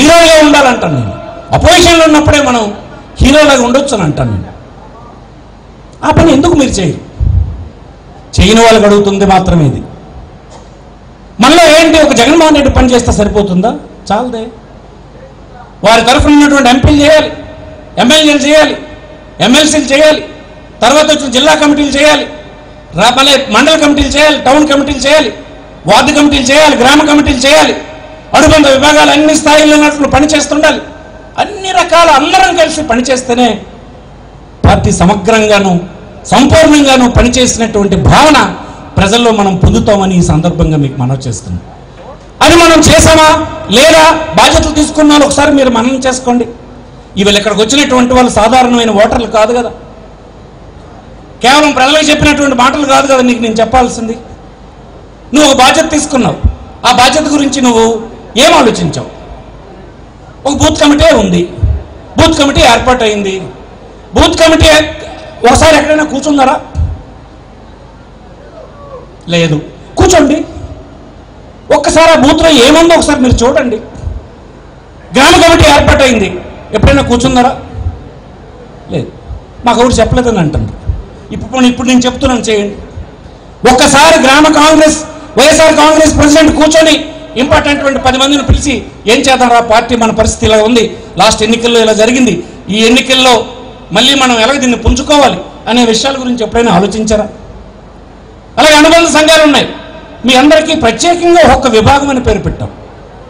హీరోగా ఉండాలంటాను నేను. అపోజిషన్లో ఉన్నప్పుడే మనం హీరోలాగా ఉండొచ్చు అని అంటాను నేను. ఆ పని ఎందుకు మీరు చేయరు? చేయని వాళ్ళకి అడుగుతుంది మాత్రమే ఇది. మళ్ళీ ఏంటి ఒక జగన్మోహన్ రెడ్డి పని చేస్తే సరిపోతుందా? చాలదే. వారి తరఫున ఉన్నటువంటి ఎంపీలు చేయాలి. ఎమ్మెల్యేలు చేయాలి. ఎమ్మెల్సీలు చేయాలి. తర్వాత వచ్చిన జిల్లా కమిటీలు చేయాలి. రా- మళ్ళీ మండల కమిటీలు చేయాలి టౌన్ కమిటీలు చేయాలి వార్డు కమిటీలు చేయాలి గ్రామ కమిటీలు చేయాలి. అనుబంధ విభాగాలు అన్ని స్థాయిల్లో ఉన్నట్లు పనిచేస్తుండాలి. అన్ని రకాల అందరం కలిసి పనిచేస్తేనే పార్టీ సమగ్రంగాను సంపూర్ణంగాను పనిచేసినటువంటి భావన ప్రజల్లో మనం పొందుతామని ఈ సందర్భంగా మీకు మనవి చేస్తున్నాం. అది మనం చేసామా లేదా బాధ్యతలు తీసుకున్నాను ఒకసారి మీరు మనం చేసుకోండి. ఇవాళ ఇక్కడికి వచ్చినటువంటి వాళ్ళు సాధారణమైన ఓటర్లు కాదు కదా. కేవలం ప్రజలకు చెప్పినటువంటి మాటలు కాదు కదా నీకు నేను చెప్పాల్సింది. నువ్వు ఒక బాధ్యత తీసుకున్నావు. ఆ బాధ్యత గురించి నువ్వు ఏం ఆలోచించావు? ఒక బూత్ కమిటీ ఉంది. బూత్ కమిటీ ఏర్పాటు అయింది బూత్ కమిటీ ఒకసారి ఎక్కడైనా కూర్చున్నారా? లేదు. కూర్చోండి. ఒక్కసారి ఆ బూత్లో ఏముందో ఒకసారి మీరు చూడండి. గ్రామ కమిటీ ఏర్పాటు అయింది ఎప్పుడైనా కూర్చున్నారా? లేదు. మాకు ఎవరు చెప్పలేదని అంటుంది ఇప్పుడు ఇప్పుడు నేను చెప్తున్నాను చేయండి. ఒక్కసారి గ్రామ కాంగ్రెస్ వైఎస్ఆర్ కాంగ్రెస్ ప్రెసిడెంట్ కూర్చొని ఇంపార్టెంట్ పది మందిని పిలిచి ఏం చేద్దాం రా పార్టీ మన పరిస్థితి ఇలా ఉంది? లాస్ట్ ఎన్నికల్లో ఇలా జరిగింది. ఈ ఎన్నికల్లో మళ్ళీ మనం ఎలాగ దీన్ని పుంజుకోవాలి అనే విషయాల గురించి ఎప్పుడైనా ఆలోచించారా? అలాగే అనుబంధ సంఘాలు ఉన్నాయి. మీ అందరికీ ప్రత్యేకంగా ఒక్క విభాగం అని పేరు పెట్టాం.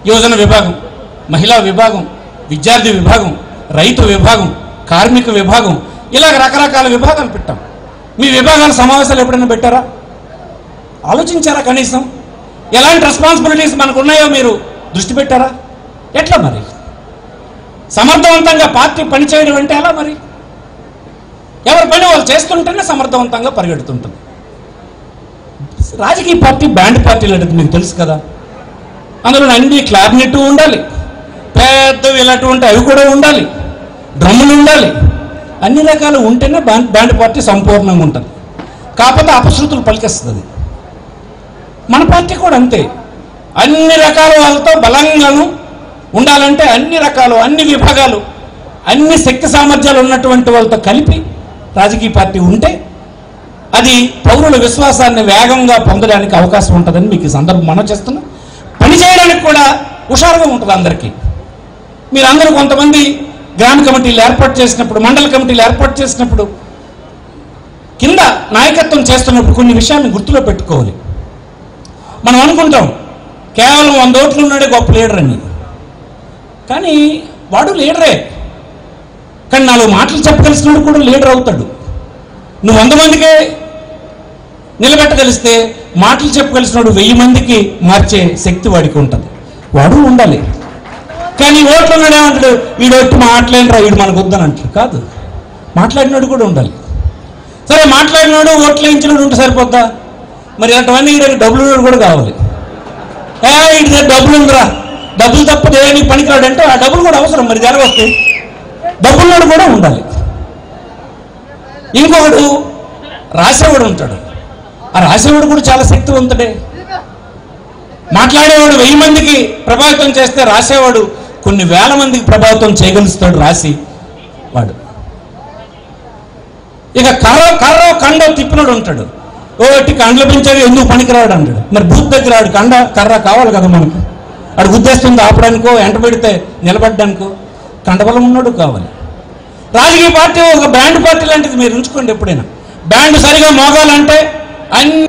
యువజన విభాగం మహిళా విభాగం విద్యార్థి విభాగం రైతు విభాగం కార్మిక విభాగం ఇలాగ రకరకాల విభాగాలు పెట్టాం. మీ విభాగాల సమావేశాలు ఎప్పుడైనా పెట్టారా? ఆలోచించారా కనీసం? ఎలాంటి రెస్పాన్సిబిలిటీస్ మనకు ఉన్నాయో మీరు దృష్టి పెట్టారా? ఎట్లా మరి? సమర్థవంతంగా పార్టీ పనిచేయడం అంటే ఎలా మరి? ఎవరి పని వాళ్ళు చేస్తుంటేనే సమర్థవంతంగా పరిగెడుతుంటుంది. రాజకీయ పార్టీ బ్యాండ్ పార్టీలు అంటే మీకు తెలుసు కదా? అందులో అన్ని క్లాబినెట్ ఉండాలి. పెద్దవి ఇలాంటివి అవి కూడా ఉండాలి. డ్రమ్ములు ఉండాలి. అన్ని రకాలు ఉంటేనే బ్యాండ్ బ్యాండ్ పార్టీ సంపూర్ణంగా ఉంటుంది. కాకపోతే అపశృతులు పలికేస్తుంది మన పార్టీ కూడా అంతే. అన్ని రకాల వాళ్ళతో బలంగాను ఉండాలంటే అన్ని రకాలు అన్ని విభాగాలు అన్ని శక్తి సామర్థ్యాలు ఉన్నటువంటి వాళ్ళతో కలిపి రాజకీయ పార్టీ ఉంటే అది పౌరుల విశ్వాసాన్ని వేగంగా పొందడానికి అవకాశం ఉంటుందని మీకు ఈ సందర్భం మనం చేస్తున్నాం. పని చేయడానికి కూడా హుషారుగా ఉంటుంది అందరికీ. మీరందరూ కొంతమంది గ్రామ కమిటీలు ఏర్పాటు చేసినప్పుడు మండల కమిటీలు ఏర్పాటు చేసినప్పుడు కింద నాయకత్వం చేస్తున్నప్పుడు కొన్ని విషయాన్ని గుర్తులో పెట్టుకోవాలి. మనం అనుకుంటాం కేవలం వంద ఓట్లు ఉన్నాడే గొప్ప లీడర్ అని. కానీ వాడు లీడరే. కానీ నాలుగు మాటలు చెప్పగలిసినాడు కూడా లీడర్ అవుతాడు. నువ్వు వంద మందికే నిలబెట్టగలిస్తే మాటలు చెప్పగలిసినాడు వెయ్యి మందికి మార్చే శక్తి వాడికి ఉంటుంది. వాడు ఉండాలి. కానీ ఓట్లు ఉన్నాడేమంటాడు వీడు వచ్చి మాట్లాడినరా వీడు మనకు వద్దని అంటాడు. కాదు. మాట్లాడినాడు కూడా ఉండాలి. సరే మాట్లాడినాడు ఓట్లు వేయించినాడు ఉంటే సరిపోద్దా? మరి అటువంటి వీడికి డబ్బులు కూడా కావాలి. ఏ డబ్బులు ఉందిరా. డబ్బులు తప్ప దేనికి పనికిరాడు అంటే ఆ డబ్బులు కూడా అవసరం. మరి జరగొస్తాయి డబ్బులున్నాడు కూడా ఉండాలి. ఇంకొకడు రాసేవాడు ఉంటాడు. ఆ రాసేవాడు కూడా చాలా శక్తివంతుడే. మాట్లాడేవాడు వెయ్యి మందికి ప్రభావితం చేస్తే రాసేవాడు కొన్ని వేల మందికి ప్రభావితం చేయగలుస్తాడు రాసి వాడు. ఇక కర్ర కర్ర కండో తిప్పినోడు ఉంటాడు. ఓటి కండ్లు పెంచాడు ఎందుకు పనికిరాడు అన్నాడు మరి బూత్ దగ్గర ఆడు కండ కర్ర కావాలి కదా మనకు. ఆడు గుద్దేస్తుంది ఆపడానికో ఎంట పెడితే నిలబడ్డానికో కండబలం ఉన్నాడు కావాలి. రాజకీయ పార్టీ ఒక బ్యాండ్ పార్టీ లాంటిది మీరు ఉంచుకోండి ఎప్పుడైనా. బ్యాండ్ సరిగా మోగాలంటే అన్ని